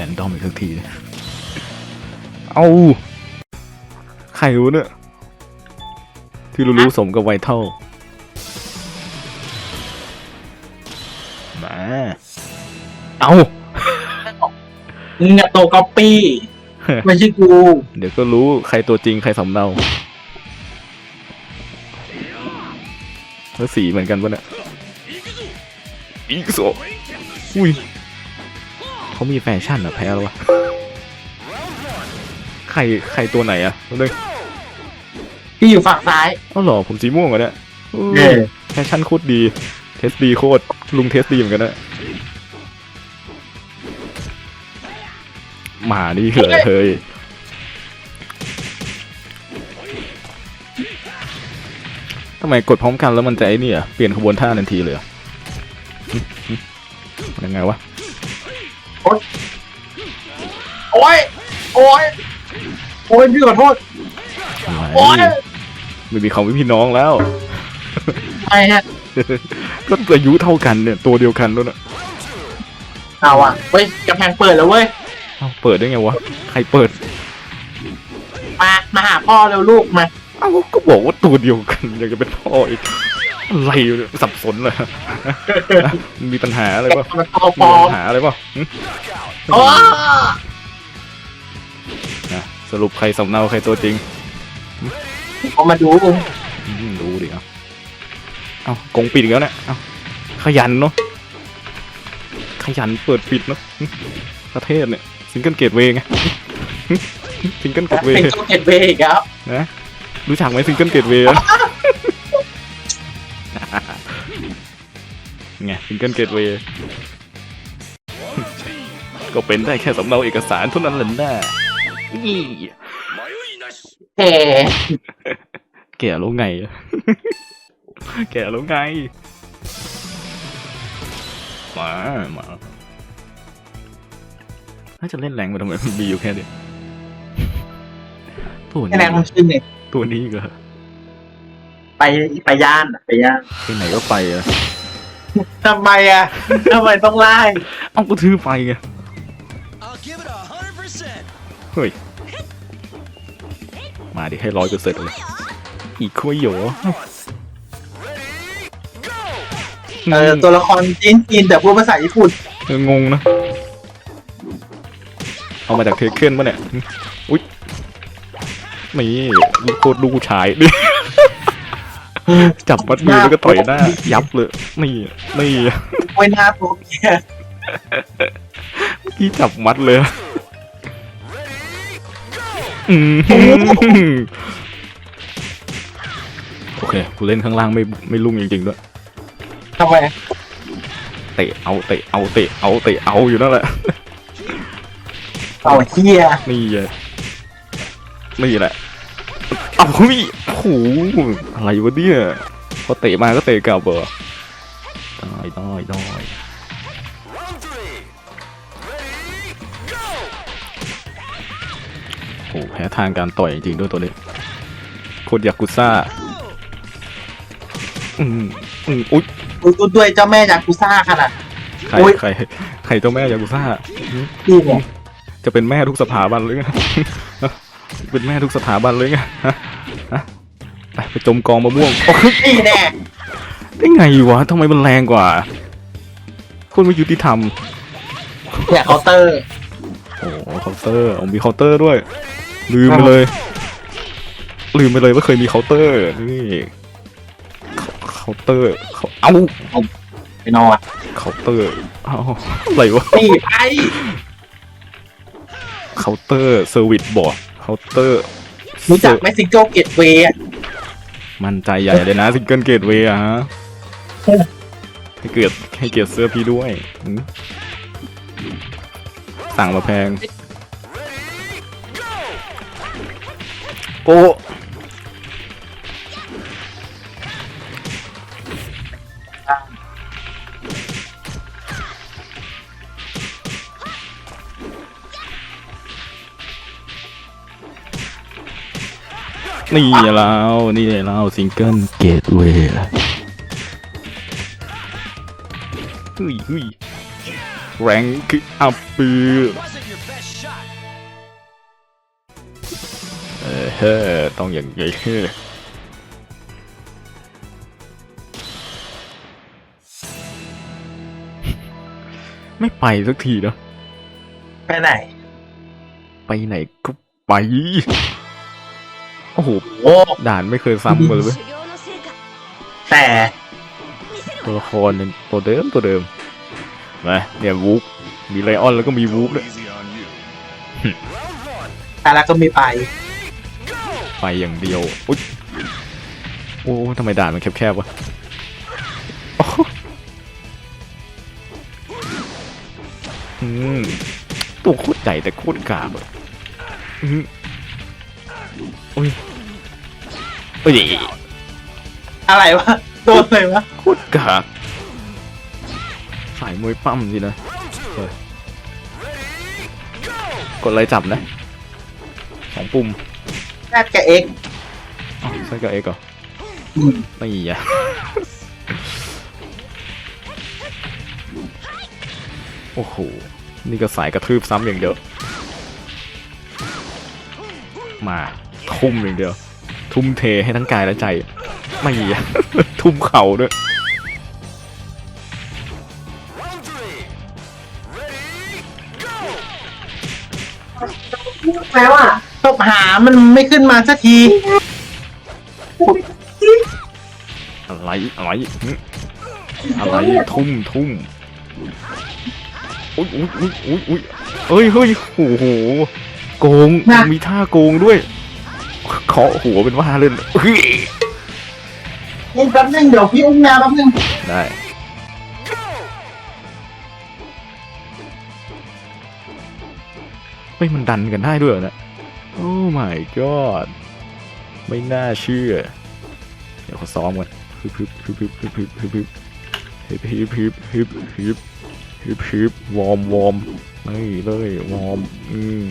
รนดอมอีกสักที เอาใครรู้เนี่ย ที่รู้ๆสมกับไวท์เท่า มา เอามึงอะโตก๊อปปี้ไม่ใช่กู เดี๋ยวก็รู้ใครตัวจริงใครสำเนาแล้วสีเหมือนกันปะเนี่ยอีกโซอุ้ย เขามีแฟชั่นเหรอแพ้แล้ววะใครใครตัวไหนอะตัวนึงที่อยู่ฝั่งซ้ายเอ้าเหรอผมสีม่วงเหรอเนี่ยเออเย่แฟชั่นโคตรดี เทสดีโคตรลุงเทสดีเหมือนกันนะหมานี่เหรอเฮ้ยทำไมกดพร้อมกันแล้วมันจะไอ้นี่อะเปลี่ยนขบวนท่าทันทีเลยเหรอหึหึยังไงวะ โอ๊ยโอ๊ยโอ๊ยโอ๊ยพี่ขอโทษโอ๊ยไม่มีเขาไม่พี่น้องแล้วไม่ฮะก็อายุเท่ากันเนี่ย ตัวเดียวกันแล้วนะเอาอะเว้ยกำแพงเปิดแล้วเว้ยเอ้าเปิดได้ไงวะ ใครเปิด มา มาหาพ่อเร็วลูกมา เอ้าก็บอกว่าตัวเดียวกันอยากจะเป็นพ่ออีก อะไรเนี่ยสับสนเลยมีปัญหาอะไรแต่ป่ะมันตัวปมีลอมปัญหาอะไรป่ะหึโอ้นะสรุปใครสำเนาใครตัวจริงเอามาดูอืมดูดิเอาเอากงปิดอีกแล้วเนี่ยเอาขยันเนาะขยันเปิดปิดเนาะหึประเทศเนี่ยซิงเกิลเกตเวย์ไงหึหึซิงเกิลเกตเวเป็นย์ตัวเก็ตเวย์อีกแล้วนะรู้จักไหมซิงเกิลเกตเวย์ ไงซิงเกิลเกตเวย์ก็เป็นได้แค่สำเนาเอกสารเท่านั้นแหละนะนี่แหมแก่แล้วไง แก่แล้วไง มา มาน่าจะเล่นแรงไปทำไมมันมีอยู่แค่เนี้ยตัวคะแนนี้นมันขึ้นเนี่ยตัวนี้ก็ไปไปย่านอะไปย่านที่ไหนก็ไปอะ ทำไมอะทำไมต้องไล่เอ้าก็ถือไปไง I'll give it a hundred percent. เฮ้ย มาดิให้ร้อยเปอร์เซ็นต์เลย อีกคุยโหยเออตัวละครจีนจีนแต่พูดภาษาญี่ปุ่นเอองงนะ เอามาจากเทคเคนปะเนี่ย อุ๊ยนี่ลูกโคตรลูกผู้ชายนี่ จับมัดมือแล้วก็ต่อยหน้า ยับเลย นี่ นี่ไว้หน้าตัวเมียเมื่อกี้จับมัดเลย อืมโอเคกูเล่นข้างล่างไม่ไม่ลุ่งจริงๆด้วย ทำไมเตะเอาเตะเอาเตะเอาเตะเอาอยู่นั่นแหละ เอาเฮียนี่ไงนี่แหละ เอาเฮ้ยโอ้โหอะไรวะเนี่ยพอเตะมาก็เตะกลับเหรอได้ได้ได้ Round three. Ready, go. โอ้โหแพ้ทางการต่อยจริงๆด้วยตัวนี้โคตรยากุซ่าอืมอืมอุ๊ยดูด้วยเจ้าแม่ยากุซ่าขนาดใครอุ๊ยใครใครเจ้าแม่ยากุซ่าพี่เนี่ยจะเป็นแม่ทุกสถาบันหรือไง เป็นแม่ทุกสถาบันเลยไงฮะฮะไปไปจมกองมะม่วงโอ้ยนี่แน่ได้ไงวะทำไมมันแรงกว่าคนไม่ยุติธรรมเนี่ยเคาน์เตอร์โอ้โหเคาน์เตอร์เอามีเคาน์เตอร์ด้วย ลืมไปเลย ลืมไปเลยว่าเคยมีเคาน์เตอร์นี่เคาน์เตอร์เขาเอาไปนอนเคาน์เตอร์เอาอะไรวะนี่ไปเคาน์เตอร์เซอร์วิสบอร์ดเคาน์เตอร์รู้จักไหมซิงเกิลเกตเวย์มันใจใหญ่เลยนะซิงเกิลเกตเวย์อะฮะให้เกิดให้เกียรติเสื้อพี่ด้วยหืมสั่งมาแพง โอ้ นี่แล้วนี่แล้วซิงเกิลเกตเวย์เฮ้ยเฮ้ยแรงคืออัพปืเออเฮ้ต้องอย่างไรเฮ้ไม่ไปสักทีเนาะไปไหน ไปไหนก็ไป อ้โหด่านไม่เคยซ้ำกันเลยเว้ยแต่ตัวละครเนี่ยตัวเดิมตัวเดิมมาเนี่ยวูฟมีไลออนแล้วก็มีวูฟด้วยแต่แล้วก็มีไปไปอย่างเดียวอุ๊ยโอ้ทำไมด่านมันแคบๆวะตัวโคตรใหญ่แต่โคตรกาบอะอุ้ย อ้ยอะไรวะ โดนเลยวะโคตรกากสายมวยปั้มสินะ Round two. Rồi. Ready, go. กดอะไรจับนะสองปุ่มแรกกับเอ็กซ์อ๋อใช่กับเอ็กเหรออืมไม่อะโอ้โห นี่ก็สายกระทืบซ้ำอย่างเดียว มาทุ่มอย่างเดียว ทุ่มเทให้ทั้งกายและใจ ไม่อะทุ่มเข่าด้วย Round three. Ready, go. แล้วอะตบหามันไม่ขึ้นมาสักทีอะไรอะไรหึอะไรทุ่มทุ่มอุ้ยอุ้ยอุ้ยอุ้ยอุ้ยเอ้ยเฮ้ยโอ้โหโกงนะมีท่าโกงด้วย เคาะหัวเป็นว่าเล่นเฮ้ยนี่แป๊บนึงเดี๋ยวพี่อุ้มแมวแป๊บนึงได้ Go. เฮ้ยมันดันกันได้ด้วยเหรอเนะโอ้ my god ไม่น่าเชื่อ เดี๋ยวเขาซ้อมกันฮึบฮึบฮึบฮึบฮึบฮึบฮึบฮึบฮึบฮึบฮึบฮึบฮึบฮึบฮึบวอร์มวอร์มนี่เลย วอร์ม อืม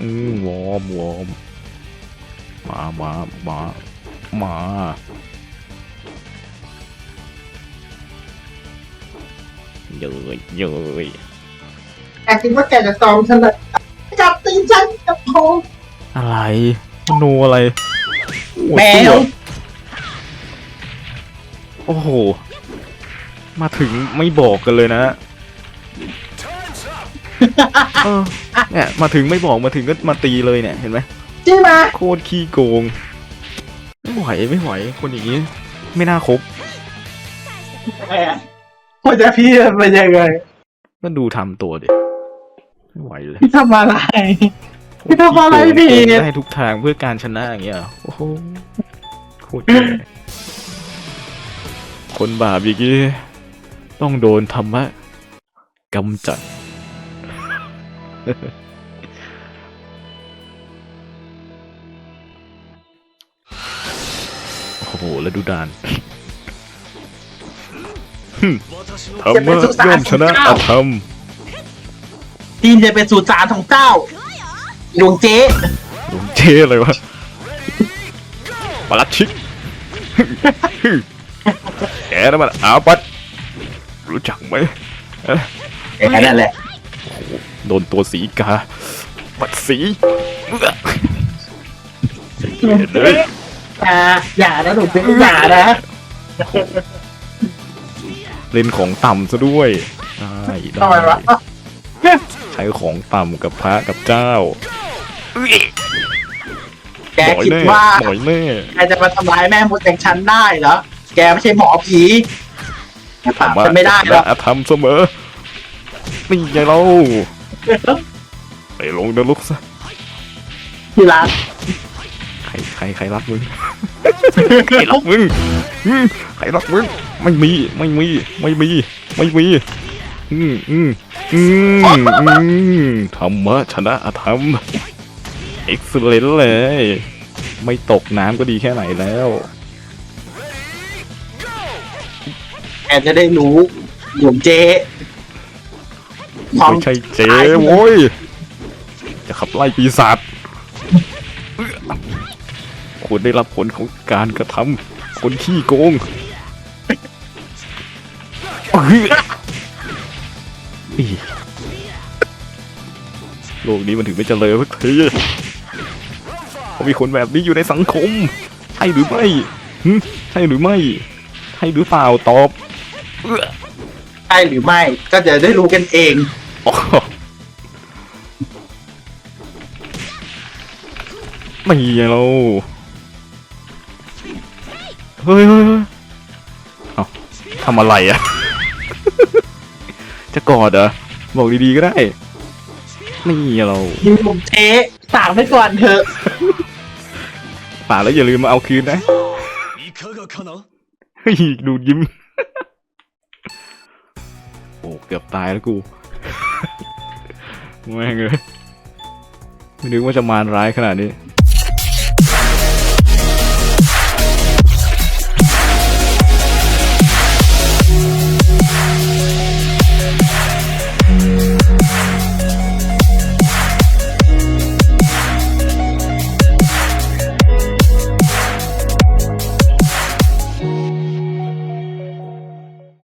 อืมวอร์มวอร์ม มามามามาเยยเยยแกคิดว่าแกจะซ้อมฉันเลยจับตีนฉันกับโคงอะไรมโนอะไรโอ้แมตัววโอ้โห มาถึงไม่บอกกันเลยนะ Time's up. เออเนี่ยมาถึงไม่บอกมาถึงก็มาตีเลยเนี่ยเห็นไหม ใช่ไหมโคตรขี้โกง ไม่ไหวไม่ไหวคนอย่างนี้ ไม่น่าคบแหมว่าจะพี่เป็นยังไงก็ดูทำตัวดิไม่ไหวเลยพี่ทำอะไร พี่ทำอะไรผิดโกงได้ทุกทางเพื่อการชนะอย่างเงี้ยเหรอโอ้โหโคตรแย่คนบาปอย่างนี้ต้องโดนธรรมะกำจัด โอ้โห แล้วดูดาน私のธรรมะย่อมชนะอธรรมทีมจะเป็นสูตรสารของเจ้าหลวงเจ๊หลวงเจอะไรวะปลัดชิกแกนั่นมันอาปัดรู้จักไหมแค่นั้นแหละโดนตัวสีกาปัดสีเอื้อเห็นเลย อย่าอย่านะหลวงเจ๊อย่านะเล่นของต่ำซะด้วยได้ทำไมวะได้ใช้ของต่ำกับพระกับเจ้าแกหน่อยคิดแน่ว่าหน่อยแน่แกจะมาทำร้ายแม่มดอย่างฉันได้เหรอแกไม่ใช่หมอผีปราบฉันไม่ได้หรอกอาธรรมเสมอนี่ไงเราไปลงนรกซะที่รักใครใครใครรักมึง ใครรักมึงอืมใครรักมึงไม่มีไม่มีไม่มีไม่มีอืมอืมอืมอืมธรรมะชนะอธรรมเอ็กซ์เลนเลย ไม่ตกน้ำก็ดีแค่ไหนแล้วแกจะได้รู้หลวงเจ๊ความไม่ใช่เจ๊โว้ย จะขับไล่ปีศาจ คุณได้รับผลของการกระทำคนขี้โกงเฮ้ยอีโลกนี้มันถึงไม่เจริญสักที Round five. ว่ามีคนแบบนี้อยู่ในสังคมใช่หรือไม่หึใช่หรือไม่ใช่หรือเปล่าตอบเอื้อใช่หรือไม่ก็จะได้รู้กันเองอ๋อไม่เรา เฮ้ยเอาทำอะไรอะจะกอดเหรอ บอกดีๆก็ได้ไม่มีเรายิงผมเทสามไปก่อนเถอะป่าแล้วอย่าลืมมาเอาคืนนะเฮ้ยดูยิ้ม โอ้เกือบตายแล้วกูแม่งเลยไม่นึกว่าจะมารร้ายขนาดนี้